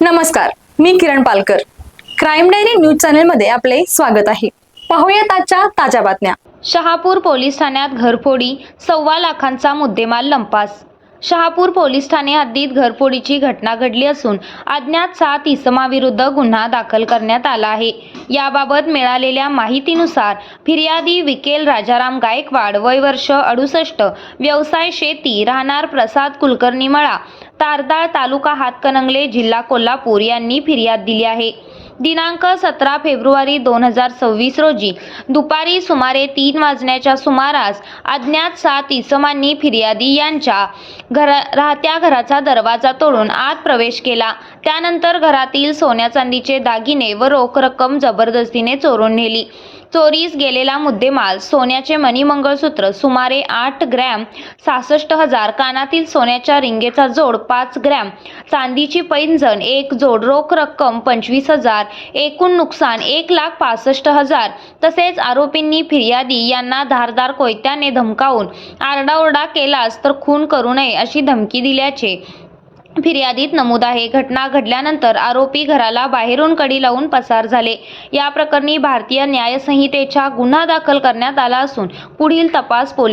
नमस्कार मी Kiran Palkar. Crime diary news चॅनलमध्ये आपले स्वागत आहे. पाहूयात आजच्या ताज्या बातम्या. शहापूर पोलीस ठाण्यात घरफोडी सव्वा लाखांचा मुद्देमाल लंपास. शहापूर पोलीस ठाणे हद्दीत घरफोडीची घटना घडली असून अज्ञात सात इसमाविरुद्ध गुन्हा दाखल करण्यात आला आहे. याबाबत मिळालेल्या माहितीनुसार फिर्यादी विकेल राजाराम गायकवाड वय वर्ष अडुसष्ट व्यवसाय शेती राहणार प्रसाद कुलकर्णी मळा तारदाळ तालुका हातकणंगले जिल्हा कोल्हापूर यांनी फिर्याद दिली आहे. दिनांक सतरा फेब्रुवारी दोन हजार सव्वीस रोजी दुपारी सुमारे तीन वाजण्याच्या सुमारास अज्ञात सात इसमांनी फिर्यादी यांच्या घरा राहत्या घराचा दरवाजा तोडून आत प्रवेश केला. त्यानंतर घरातील सोन्या चांदीचे दागिने व रोख रक्कम जबरदस्तीने चोरून नेली. चोरीस गेलेला मुद्देमाल सोन्याचे मणिमंगळसूत्र सुमारे आठ ग्रॅम सहासष्ट हजार कानातील सोन्याच्या रिंगेचा जोड पाच ग्रॅम चांदीची पैंजण एक जोड रोख रक्कम पंचवीस हजार एकूण नुकसान एक लाख पासष्ट हजार तसेच आरोपींनी फिर्यादी यांना धारदार कोयत्याने धमकावून आरडाओरडा केलास तर खून करू नये अशी धमकी दिल्याचे फिर्यादीत नमूद आहे. घटना घडल्यानंतर आरोपी घराला बाहेरून कडी लावून पसार झाले. या प्रकरणी भारतीय न्यायसंहितेचा गुन्हा दाखल करण्यात आला असून पुढील तपास पोलीस